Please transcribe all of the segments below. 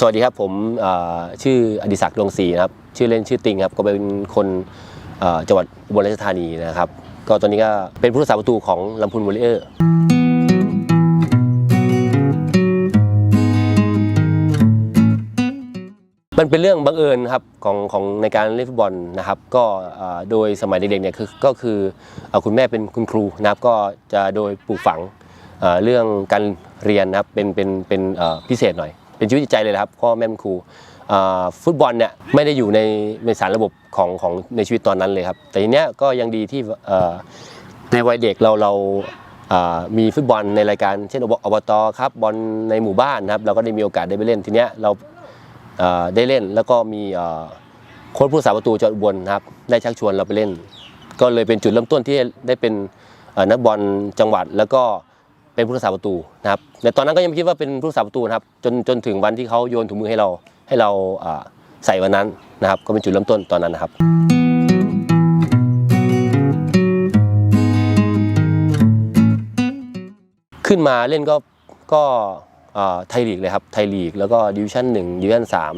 สวัสดีครับผมชื่ออดิศักดิ์ดวงศรีนะครับชื่อเล่นชื่อติงครับก็เป็นคนจังหวัดอุบลราชธานีนะครับ ก็ตอนนี้ก็เป็นผู้รักษาประตูของลำพูนวอลเลอร์มันเป็นเรื่องบังเอิญครับของของในการเล่นฟุตบอลนะครับ ก็โดยสมัยเด็กๆเนี่ยคือก็คือคุณแม่เป็นคุณครูนะครับ ก็จะโดยปลูกฝังเรื่องการเรียนนะครับเป็นเป็นเป็นพิเศษหน่อย เป็นชีวิตจิตใจเลยนะครับพ่อแม่เป็นครูฟุตบอลเนี่ยไม่ได้อยู่ในในสารระบบของของในชีวิตตอนนั้นเลยครับ แต่ทีเนี้ยก็ยังดีที่ในวัยเด็กเราเรามีฟุตบอลในรายการเช่นอบอบตครับบอลในหมู่บ้านนะครับ เราก็ได้มีโอกาสได้ไปเล่นทีเนี้ยเราได้เล่นแล้วก็มีโค้ชผู้สาประตูจังหวัดบนะครับได้ชักชวนเราไปเล่น ก็เลยเป็นจุดเริ่มต้นที่ได้เป็นนักบอลจังหวัดแล้วก็ เป็นผู้รักษาประตูนะครับแต่ตอนนั้นก็ยังไม่คิดว่าเป็นผู้รักษาประตูนะครับจนจนถึงวันที่เขาโยนถุงมือให้เราให้เราใส่วันนั้นนะครับ ก็เป็นจุดเริ่มต้นตอนนั้นนะครับขึ้นมาเล่นก็ก็ไทยลีกเลยครับไทยลีกแล้วก็ดิวิชั่นหนึ่งดิวิชั่นสาม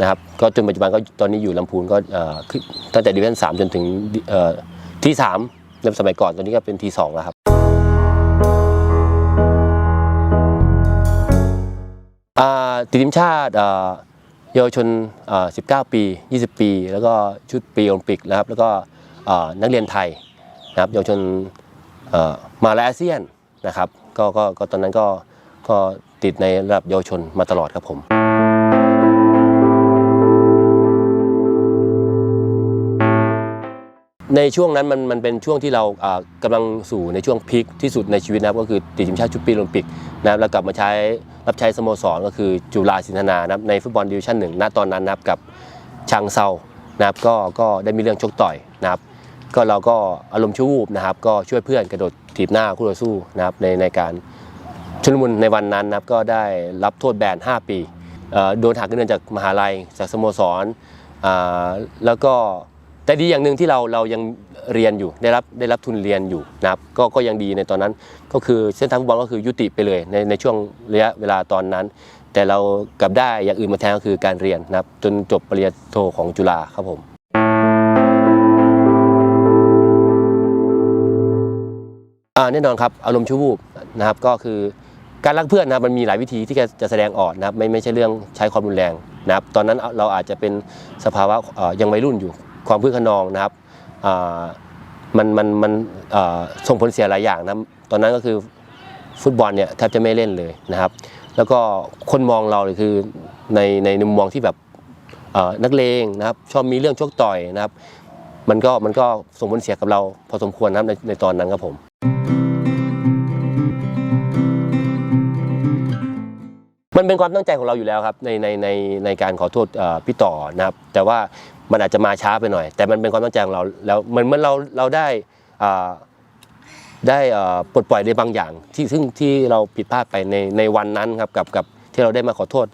นะครับก็จนปัจจุบันก็ตอนนี้อยู่ลำพูนก็ตั้งแต่ดิวิชั่นสามจนถึงเอ่อที่สามในสมัยก่อนตอนนี้ก็เป็นทีสองแล้วครับ ติดทีมชาติเยาวชน 19 ปี 20 ปี แล้วก็ชุดปีโอลิมปิกนะครับ แล้วก็นักเรียนไทยนะครับ เยาวชนมาแลอาเซียนนะครับก็ก็ ก็ ตอนนั้นก็ ก็ติดในระดับเยาวชนมาตลอดครับผม ในช่วงนั้นมันมันเป็นช่วงที่เราอ่ากำลังสู่ในช่วงพีคที่สุดในชีวิตนะครับก็คือติดทีมชาติชุดปีโอลิมปิกนะครับแล้วกลับมาใช้รับใช้สโมสรก็คือจุฬาสินธนานะครับในฟุตบอลดิวิชั่นหนึ่งณตอนนั้นนะครับกับชังเซานะครับก็ก็ได้มีเรื่องชกต่อยนะครับก็เราก็อารมณ์ชั่ววูบนะครับก็ช่วยเพื่อนกระโดดถีบหน้าคู่ต่อสู้นะครับในในการชุลมุนในวันนั้นนะครับก็ได้รับโทษแบน 5 ปีโดนหักเงินจากมหาลัยจากสโมสรแล้วก็ แต่ดีอย่างหนึ่งที่เราเรายังเรียนอยู่ได้รับได้รับทุนเรียนอยู่นะครับก็ก็ยังดีในตอนนั้น ก็คือเส้นทางฟุตบอลก็คือยุติไปเลยในในช่วงระยะเวลาตอนนั้น แต่เรากลับได้อย่างอื่นมาแทนก็คือการเรียนนะครับจนจบปริญญาโทของจุฬาครับผมแน่นอนครับอารมณ์ชั่ววูบนะครับก็คือการรักเพื่อนนะมันมีหลายวิธีที่จะจะแสดงออกนะครับไม่ไม่ใช่เรื่องใช้ความรุนแรงนะครับตอนนั้นเราอาจจะเป็นสภาวะยังวัยรุ่นอยู่ ความพึ่ขนองนะครับมันมันมันส่งผลเสียหลายอย่างนะตอนนั้นก็คือฟุตบอลเนี่ยแทบจะไม่เล่นเลยนะครับ แล้วก็คนมองเราเลยคือในในมุมมองที่แบบนักเลงนะครับ ชอบมีเรื่องชกต่อยนะครับ มันก็มันก็ส่งผลเสียกับเราพอสมควรนะครับในในตอนนั้นครับผม มันเป็นความตั้งใจของเราอยู่แล้วครับในในในในการขอโทษพี่ต่อนะครับแต่ว่ามันอาจจะมาช้าไปหน่อย แต่มันเป็นความตั้งใจของเราแล้วเหมือนเมื่อนเราเราได้ได้ปลดปล่อยในบางอย่าง ที่ซึ่งที่เราผิดพลาดไปในในวันนั้นครับกับกับที่เราได้มาขอโทษ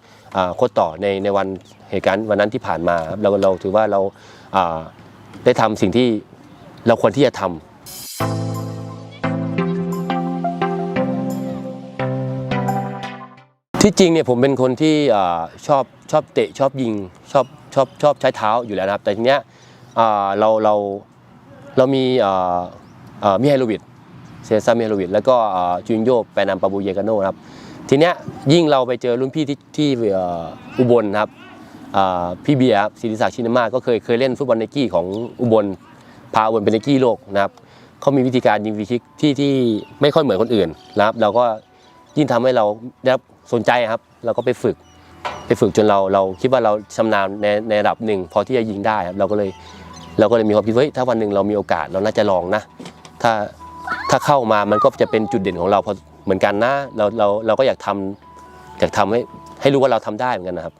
โค้ชต่อในในวันเหตุการณ์วันนั้นที่ผ่านมาครับเราเราถือว่าเราอ่าได้ทำสิ่งที่เราควรที่จะทำ ที่จริงเนี่ยผมเป็นคนที่ชอบชอบเตะชอบยิงชอบชอบชอบใช้เท้าอยู่แล้วนะครับ แต่ทีเนี้ยเราเราเรามีมิไฮโลวิดเซซามิไฮโลวิดแล้วก็จูนโยแปนัมปาบูเยกาโนนะครับทีเนี้ยยิ่งเราไปเจอรุ่นพี่ที่ที่อุบลนะครับพี่เบียร์ศิริศักดิ์ชินมาก็เคยเคยเล่นฟุตบอลไนกี้ของอุบลพาอุบลเป็นไนกี้โลกนะครับเขามีวิธีการยิงฟรีคิกที่ที่ไม่ค่อยเหมือนคนอื่นนะครับเราก็ยิ่งทำให้เราได้รับ สนใจครับเราก็ไปฝึกไปฝึกจนเราเราคิดว่าเราชำนาญในในระดับหนึ่งพอที่จะยิงได้ครับเราก็เลยเราก็เลยมีความคิดว่าเฮ้ยถ้าวันหนึ่งเรามีโอกาสเราน่าจะลองนะ ถ้าถ้าเข้ามามันก็จะเป็นจุดเด่นของเราพอเหมือนกันนะเราเราเราก็อยากทำอยากทำให้ให้รู้ว่าเราทำได้เหมือนกันนะครับ